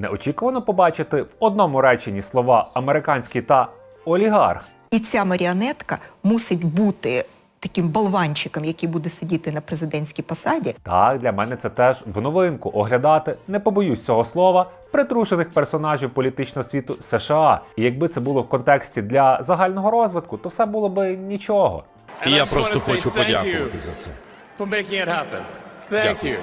Неочікувано побачити в одному реченні слова американський та олігарх. І ця маріонетка мусить бути таким болванчиком, який буде сидіти на президентській посаді. Так, для мене це теж в новинку оглядати, не побоюсь цього слова, притрушених персонажів політичного світу США. І якби це було в контексті для загального розвитку, то все було би нічого. І я просто хочу подякувати за це. for making it happen. Thank Дякую.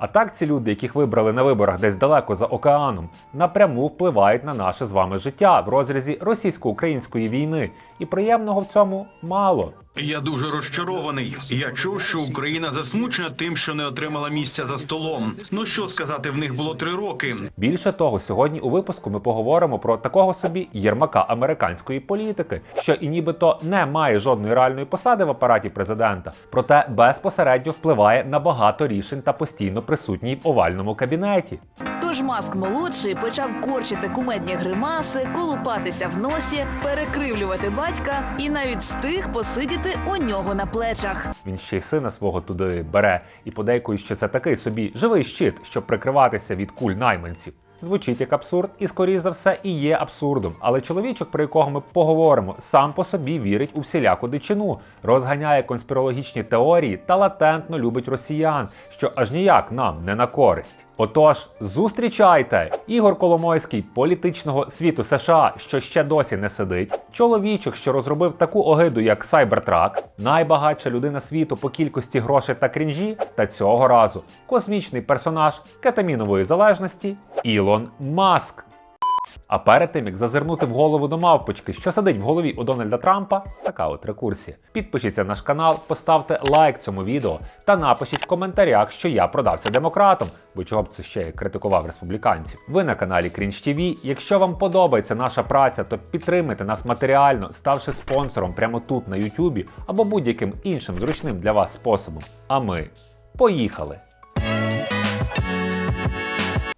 А так ці люди, яких вибрали на виборах десь далеко за океаном, напряму впливають на наше з вами життя в розрізі російсько-української війни, і приємного в цьому мало. Я дуже розчарований. Я чув, що Україна засмучена тим, що не отримала місця за столом. Ну що сказати, в них було три роки. Більше того, сьогодні у випуску ми поговоримо про такого собі єрмака американської політики, що і нібито не має жодної реальної посади в апараті президента, проте безпосередньо впливає на багато рішень та постійно присутній в овальному кабінеті. Тож Маск молодший почав корчити кумедні гримаси, колупатися в носі, перекривлювати батька і навіть встиг посидіти у нього на плечах. Він ще й сина свого туди бере і подейкує, що це такий собі живий щит, щоб прикриватися від куль найманців. Звучить як абсурд, і скоріш за все і є абсурдом. Але чоловічок, про якого ми поговоримо, сам по собі вірить у всіляку дичину, розганяє конспірологічні теорії та латентно любить росіян, що аж ніяк нам не на користь. Отож, зустрічайте Ігор Коломойський політичного світу США, що ще досі не сидить. Чоловічок, що розробив таку огиду, як Сайбертрак, найбагатша людина світу по кількості грошей та крінжі, та цього разу космічний персонаж кетамінової залежності Ілон Маск. А перед тим як зазирнути в голову до мавпочки, що сидить в голові у Дональда Трампа, така от рекурсія. Підпишіться на наш канал, поставте лайк цьому відео та напишіть в коментарях, що я продався демократом, бо чого б це ще я критикував республіканців. Ви на каналі Cringe TV. Якщо вам подобається наша праця, то підтримайте нас матеріально, ставши спонсором прямо тут на Ютубі або будь-яким іншим зручним для вас способом. А ми поїхали!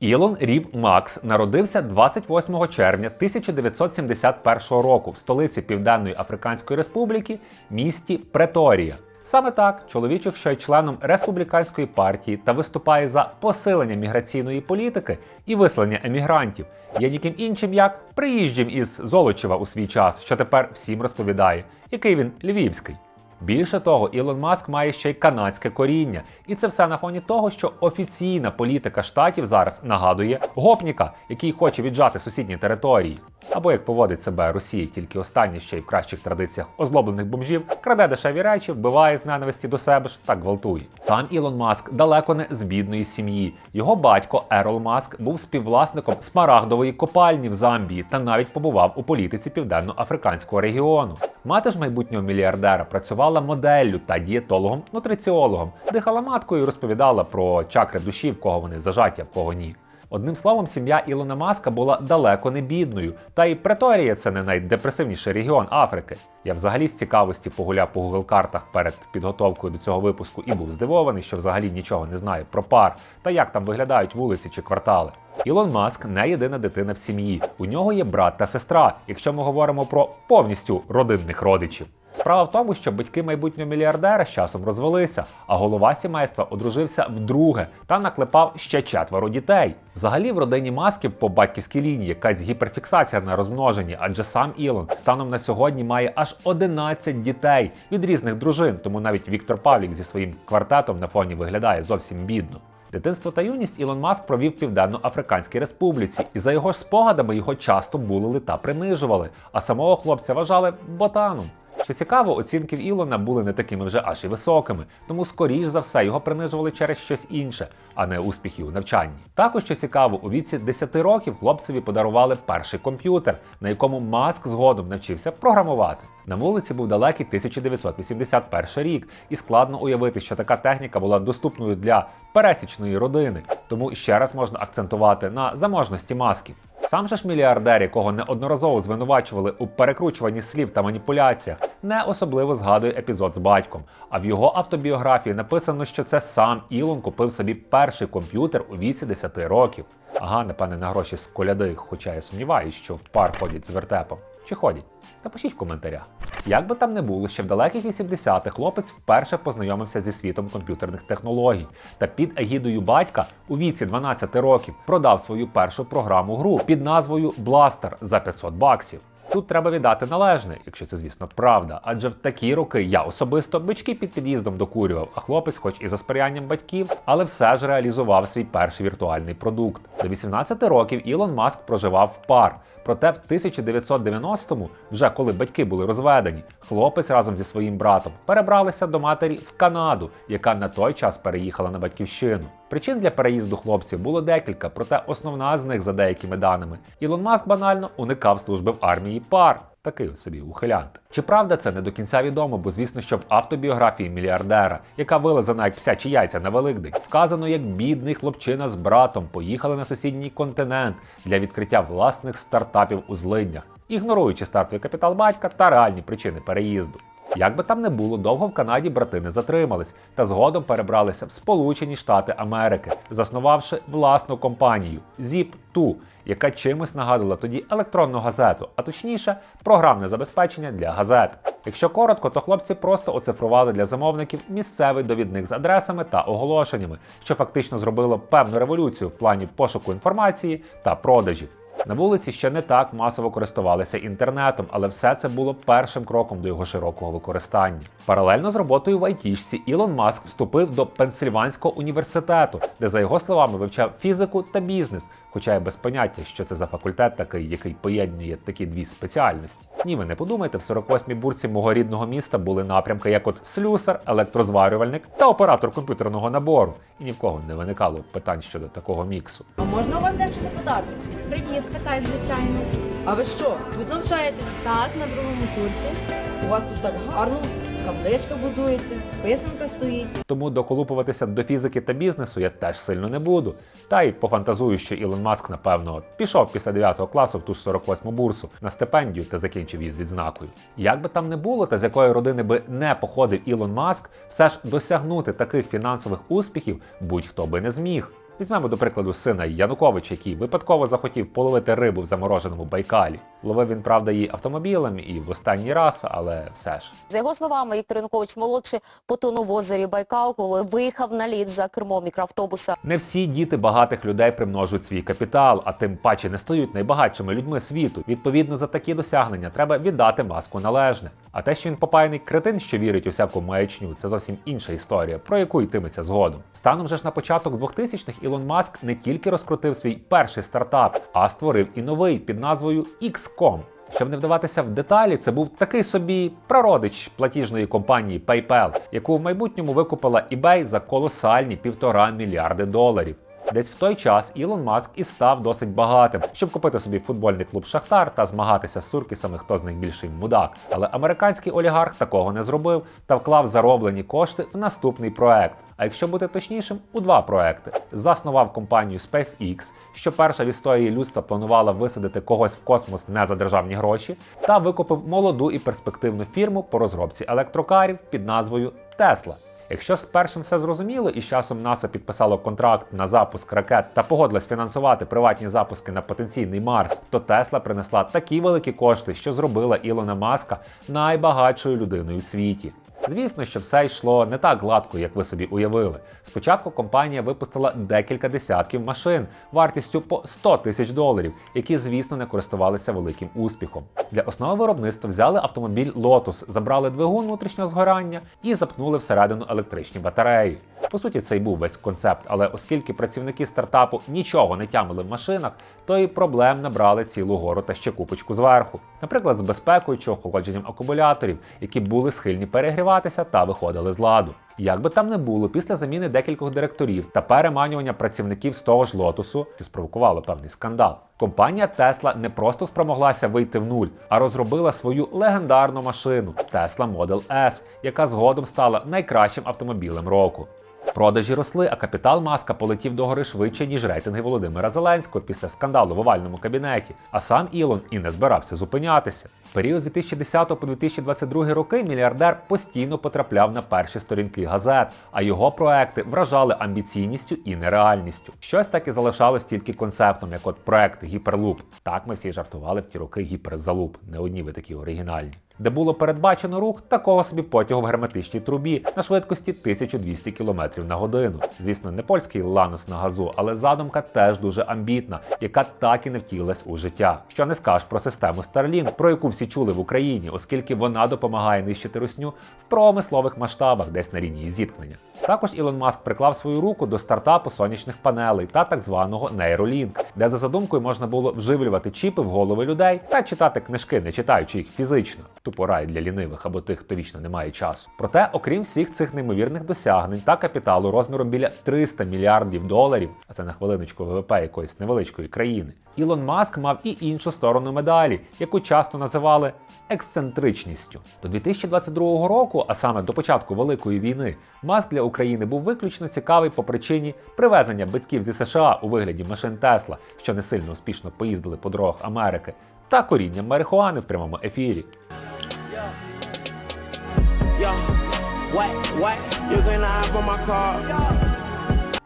Ілон Рів Макс народився 28 червня 1971 року в столиці Південної Африканської Республіки, місті Преторія. Саме так, чоловічок, що є членом республіканської партії та виступає за посилення міграційної політики і виселення емігрантів, є ніким іншим як приїжджим із Золочева у свій час, що тепер всім розповідає, який він львівський. Більше того, Ілон Маск має ще й канадське коріння, і це все на фоні того, що офіційна політика штатів зараз нагадує гопніка, який хоче віджати сусідні території. Або як поводить себе Росія, тільки останнє ще й в кращих традиціях озлоблених бомжів, краде дешеві речі, вбиває з ненависті до себе ж та гвалтує. Сам Ілон Маск далеко не з бідної сім'ї. Його батько Ерол Маск був співвласником смарагдової копальні в Замбії та навіть побував у політиці південно-африканського регіону. Мати ж майбутнього мільярдера працювала моделлю та дієтологом-нутриціологом, дихала маткою розповідала про чакри душі, в кого вони зажаті, а в кого ні. Одним словом, сім'я Ілона Маска була далеко не бідною, та й Преторія це не найдепресивніший регіон Африки. Я взагалі з цікавості погуляв по Google картах перед підготовкою до цього випуску і був здивований, що взагалі нічого не знаю про пар та як там виглядають вулиці чи квартали. Ілон Маск не єдина дитина в сім'ї. У нього є брат та сестра, якщо ми говоримо про повністю родинних родичів. Справа в тому, що батьки майбутнього мільярдера з часом розвелися, а голова сімейства одружився вдруге та наклепав ще четверо дітей. Взагалі в родині масків по батьківській лінії якась гіперфіксація на розмноженні, адже сам Ілон станом на сьогодні має аж 11 дітей від різних дружин, тому навіть Віктор Павлік зі своїм квартетом на фоні виглядає зовсім бідно. Дитинство та юність Ілон Маск провів в Південно-Африканській Республіці, і за його спогадами його часто булили та принижували, а самого хлопця вважали ботаном. Що цікаво, оцінки в Ілона були не такими вже аж і високими, тому скоріш за все його принижували через щось інше, а не успіхи у навчанні. Також що цікаво, у віці 10 років хлопцеві подарували перший комп'ютер, на якому Маск згодом навчився програмувати. На вулиці був далекий 1981 рік, і складно уявити, що така техніка була доступною для пересічної родини. Тому ще раз можна акцентувати на заможності масків. Сам же ж мільярдер, якого неодноразово звинувачували у перекручуванні слів та маніпуляціях, не особливо згадує епізод з батьком. А в його автобіографії написано, що це сам Ілон купив собі перший комп'ютер у віці 10 років. Ага, напевне, на гроші з коляди, хоча я сумніваюся, що пар ходять з вертепом. Чи ходять? Напишіть в коментарях. Як би там не було, ще в далеких 80-х хлопець вперше познайомився зі світом комп'ютерних технологій та під егідою батька у віці 12 років продав свою першу програму гру під назвою Blaster за 500 баксів. Тут треба віддати належне, якщо це, звісно, правда. Адже в такі роки я особисто бички під під'їздом докурював, а хлопець, хоч і за сприянням батьків, але все ж реалізував свій перший віртуальний продукт. До 18 років Ілон Маск проживав в пар. Проте в 1990-му, вже коли батьки були розведені, хлопець разом зі своїм братом перебралися до матері в Канаду, яка на той час переїхала на батьківщину. Причин для переїзду хлопців було декілька, проте основна з них, за деякими даними, Ілон Маск банально уникав служби в армії пар. Такий собі ухилянт. Чи правда це не до кінця відомо, бо звісно, що в автобіографії мільярдера, яка вилазана як псячі яйця на Великдень, вказано, як бідний хлопчина з братом поїхали на сусідній континент для відкриття власних стартапів у злиднях, ігноруючи стартовий капітал батька та реальні причини переїзду. Як би там не було, довго в Канаді брати не затримались та згодом перебралися в Сполучені Штати Америки, заснувавши власну компанію Zip2, яка чимось нагадувала тоді електронну газету, а точніше, програмне забезпечення для газет. Якщо коротко, то хлопці просто оцифрували для замовників місцевий довідник з адресами та оголошеннями, що фактично зробило певну революцію в плані пошуку інформації та продажів. На вулиці ще не так масово користувалися інтернетом, але все це було першим кроком до його широкого використання. Паралельно з роботою в айтішці Ілон Маск вступив до Пенсильванського університету, де, за його словами, вивчав фізику та бізнес, хоча я без поняття, що це за факультет такий, який поєднує такі дві спеціальності. Ні, ви не подумайте, в 48-й бурці мого рідного міста були напрямки, як от слюсар, електрозварювальник та оператор комп'ютерного набору. І ні в кого не виникало питань щодо такого міксу. А можна у вас дещо запитати? Привіт, питай, звичайно. А ви що, тут навчаєтесь? Так, на другому курсі. У вас тут так гарно, капличка будується, писанка стоїть. Тому доколупуватися до фізики та бізнесу я теж сильно не буду. Та й пофантазую, що Ілон Маск, напевно, пішов після 9 класу в ту ж 48-му бурсу на стипендію та закінчив її з відзнакою. Як би там не було, та з якої родини би не походив Ілон Маск, все ж досягнути таких фінансових успіхів будь-хто би не зміг. Візьмемо до прикладу сина Януковича, який випадково захотів половити рибу в замороженому Байкалі. Ловив він, правда, її автомобілем і в останній раз, але все ж. За його словами, Віктор Янукович молодший потонув в озері Байкал, коли виїхав на лід за кермом мікроавтобуса. Не всі діти багатих людей примножують свій капітал, а тим паче не стають найбагатшими людьми світу. Відповідно, за такі досягнення треба віддати маску належне. А те, що він попаяний кретин, що вірить у всяку маячню, це зовсім інша історія, про яку йтиметься згодом. Станом же ж на початок 2000-х Ілон Маск не тільки розкрутив свій перший стартап, а створив і новий під назвою XCOM. Щоб не вдаватися в деталі, це був такий собі прародич платіжної компанії PayPal, яку в майбутньому викупила eBay за колосальні півтора мільярди доларів. Десь в той час Ілон Маск і став досить багатим, щоб купити собі футбольний клуб Шахтар та змагатися з суркісами, хто з них більший мудак. Але американський олігарх такого не зробив та вклав зароблені кошти в наступний проект. А якщо бути точнішим, у два проекти. Заснував компанію SpaceX, що перша в історії людства планувала висадити когось в космос не за державні гроші, та викупив молоду і перспективну фірму по розробці електрокарів під назвою Tesla. Якщо з першим все зрозуміло і з часом НАСА підписало контракт на запуск ракет та погодилась фінансувати приватні запуски на потенційний Марс, то Тесла принесла такі великі кошти, що зробила Ілона Маска найбагатшою людиною в світі. Звісно, що все йшло не так гладко, як ви собі уявили. Спочатку компанія випустила декілька десятків машин вартістю по 100 тисяч доларів, які, звісно, не користувалися великим успіхом. Для основи виробництва взяли автомобіль Lotus, забрали двигун внутрішнього згорання і запнули всередину електричні батареї. По суті, це й був весь концепт, але оскільки працівники стартапу нічого не тямили в машинах, то і проблем набрали цілу гору та ще купочку зверху. Наприклад, з безпекою чи охолодженням акумуляторів, які були схильні перегріватися та виходили з ладу. Як би там не було, після заміни декількох директорів та переманювання працівників з того ж лотосу, що спровокувало певний скандал, компанія Tesla не просто спромоглася вийти в нуль, а розробила свою легендарну машину Tesla Model S, яка згодом стала найкращим автомобілем року. Продажі росли, а капітал маска полетів догори швидше, ніж рейтинги Володимира Зеленського після скандалу в овальному кабінеті. А сам Ілон і не збирався зупинятися. В період з 2010 по 2022 роки мільярдер постійно потрапляв на перші сторінки газет, а його проекти вражали амбіційністю і нереальністю. Щось таки залишалось тільки концептом, як от проект Гіперлуп. Так ми всі жартували в ті роки гіперзалуп. Не одні ви такі оригінальні. Де було передбачено рух такого собі потягу в герметичній трубі на швидкості 1200 км на годину. Звісно, не польський ланос на газу, але задумка теж дуже амбітна, яка так і не втілилась у життя. Що не скажеш про систему Starlink, про яку всі чули в Україні, оскільки вона допомагає нищити русню в промислових масштабах, десь на лінії зіткнення. Також Ілон Маск приклав свою руку до стартапу сонячних панелей та так званого Neuralink, де за задумкою можна було вживлювати чіпи в голови людей та читати книжки, не читаючи їх фізично. Тупо рай для лінивих або тих, хто вічно не має часу. Проте, окрім всіх цих неймовірних досягнень та капіталу розміром біля 300 мільярдів доларів, а це на хвилиночку ВВП якоїсь невеличкої країни, Ілон Маск мав і іншу сторону медалі, яку часто називали ексцентричністю. До 2022 року, а саме до початку Великої війни, Маск для України був виключно цікавий по причині привезення битків зі США у вигляді машин Тесла, що не сильно успішно поїздили по дорогах Америки, та корінням марихуани в прямому ефірі.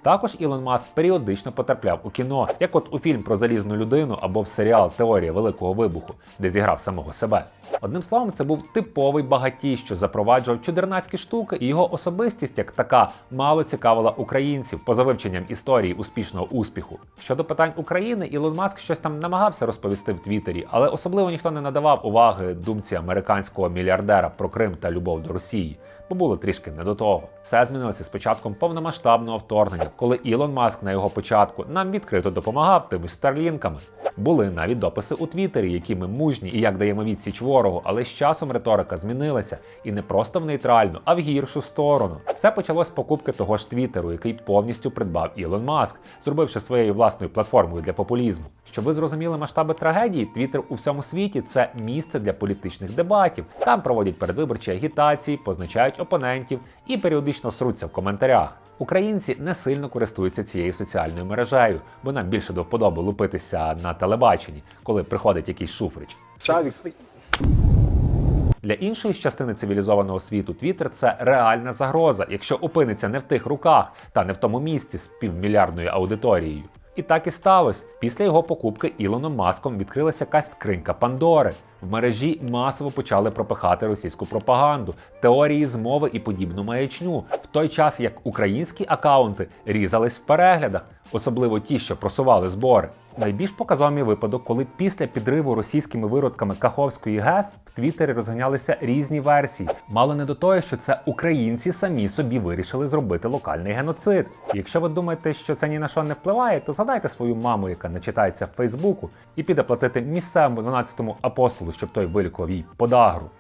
Також Ілон Маск періодично потрапляв у кіно, як от у фільм про залізну людину або в серіал Теорія Великого Вибуху, де зіграв самого себе. Одним словом, це був типовий багатій, що запроваджував чудернацькі штуки, і його особистість як така мало цікавила українців поза вивченням історії успішного успіху. Щодо питань України, Ілон Маск щось там намагався розповісти в Твіттері, але особливо ніхто не надавав уваги думці американського мільярдера про Крим та любов до Росії бо було трішки не до того. Все змінилося з початком повномасштабного вторгнення, коли Ілон Маск на його початку нам відкрито допомагав тими старлінками. Були навіть дописи у Твіттері, які ми мужні і як даємо відсіч ворогу, але з часом риторика змінилася і не просто в нейтральну, а в гіршу сторону. Все почалось з покупки того ж Твіттеру, який повністю придбав Ілон Маск, зробивши своєю власною платформою для популізму. Щоб ви зрозуміли масштаби трагедії, Твіттер у всьому світі це місце для політичних дебатів. Там проводять передвиборчі агітації, позначають опонентів і періодично сруться в коментарях. Українці не сильно користуються цією соціальною мережею, бо нам більше до вподоби лупитися на телебаченні, коли приходить якийсь шуфрич. Для іншої частини цивілізованого світу Твіттер – це реальна загроза, якщо опиниться не в тих руках та не в тому місці з півмільярдною аудиторією. І так і сталося. Після його покупки Ілоном Маском відкрилася якась скринька Пандори. В мережі масово почали пропихати російську пропаганду, теорії змови і подібну маячню, в той час як українські акаунти різались в переглядах, особливо ті, що просували збори. Найбільш показовий випадок, коли після підриву російськими виродками Каховської ГЕС в Твіттері розганялися різні версії. Мало не до того, що це українці самі собі вирішили зробити локальний геноцид. Якщо ви думаєте, що це ні на що не впливає, то згадайте свою маму, яка не читається в Фейсбуку, і піде платити місцевому 12-му апостолу, щоб той вилікував їй подагру.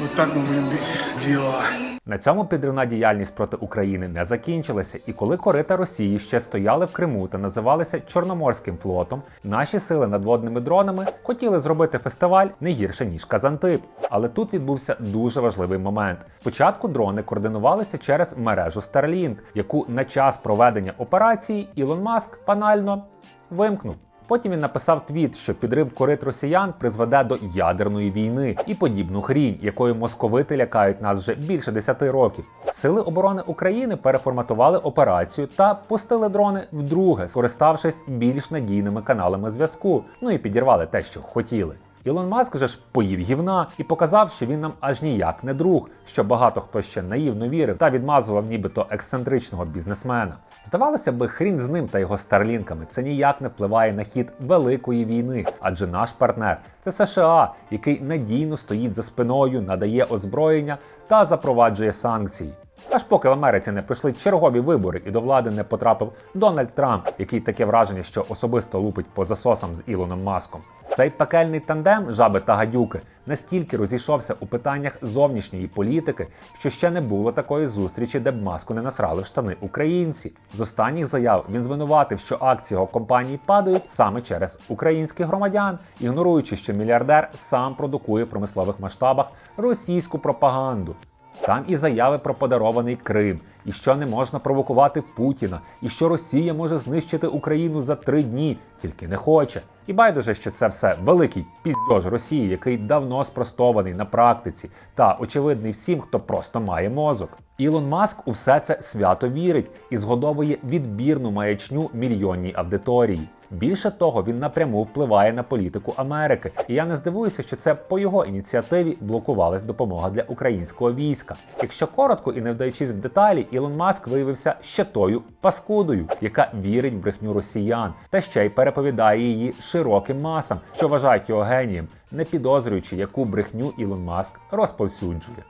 Вот так мы будем бить дела. На цьому підривна діяльність проти України не закінчилася, і коли корита Росії ще стояли в Криму та називалися Чорноморським флотом, наші сили надводними дронами хотіли зробити фестиваль не гірше ніж Казантип. Але тут відбувся дуже важливий момент. Спочатку дрони координувалися через мережу Starlink, яку на час проведення операції Ілон Маск банально вимкнув. Потім він написав твіт, що підрив корит росіян призведе до ядерної війни і подібну хрінь, якою московити лякають нас вже більше 10 років. Сили оборони України переформатували операцію та пустили дрони вдруге, скориставшись більш надійними каналами зв'язку. Ну і підірвали те, що хотіли. Ілон Маск же ж поїв гівна і показав, що він нам аж ніяк не друг, що багато хто ще наївно вірив та відмазував нібито ексцентричного бізнесмена. Здавалося би, хрін з ним та його старлінками це ніяк не впливає на хід великої війни, адже наш партнер це США, який надійно стоїть за спиною, надає озброєння та запроваджує санкції. Аж поки в Америці не пройшли чергові вибори і до влади не потрапив Дональд Трамп, який таке враження, що особисто лупить по засосам з Ілоном Маском. Цей пекельний тандем жаби та гадюки настільки розійшовся у питаннях зовнішньої політики, що ще не було такої зустрічі, де б маску не насрали штани українці. З останніх заяв він звинуватив, що акції його компанії падають саме через українських громадян, ігноруючи, що мільярдер сам продукує в промислових масштабах російську пропаганду. Там і заяви про подарований Крим, і що не можна провокувати Путіна, і що Росія може знищити Україну за три дні, тільки не хоче. І байдуже, що це все великий піздьож Росії, який давно спростований на практиці, та очевидний всім, хто просто має мозок. Ілон Маск у все це свято вірить і згодовує відбірну маячню мільйонній аудиторії. Більше того, він напряму впливає на політику Америки, і я не здивуюся, що це по його ініціативі блокувалась допомога для українського війська. Якщо коротко і не вдаючись в деталі, Ілон Маск виявився ще тою паскудою, яка вірить в брехню росіян, та ще й переповідає її широким масам, що вважають його генієм, не підозрюючи, яку брехню Ілон Маск розповсюджує.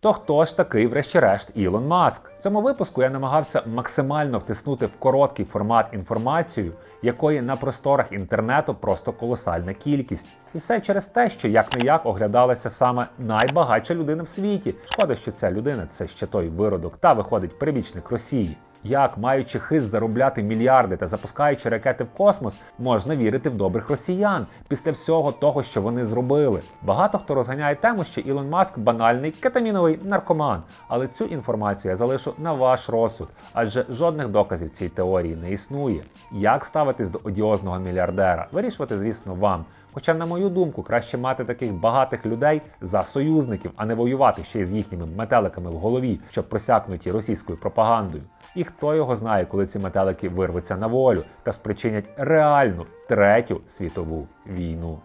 То хто ж такий, врешті-решт, Ілон Маск? В цьому випуску я намагався максимально втиснути в короткий формат інформацію, якої на просторах інтернету просто колосальна кількість. І все через те, що як не як оглядалася саме найбагатша людина в світі. Шкода, що ця людина це ще той виродок та виходить прибічник Росії. Як, маючи хист заробляти мільярди та запускаючи ракети в космос, можна вірити в добрих росіян після всього того, що вони зробили. Багато хто розганяє тему, що Ілон Маск банальний кетаміновий наркоман, але цю інформацію я залишу на ваш розсуд, адже жодних доказів цієї теорії не існує. Як ставитись до одіозного мільярдера? Вирішувати, звісно, вам. Хоча, на мою думку, краще мати таких багатих людей за союзників, а не воювати ще й з їхніми метеликами в голові, щоб просякнуті російською пропагандою. І хто його знає, коли ці метелики вирвуться на волю та спричинять реальну третю світову війну.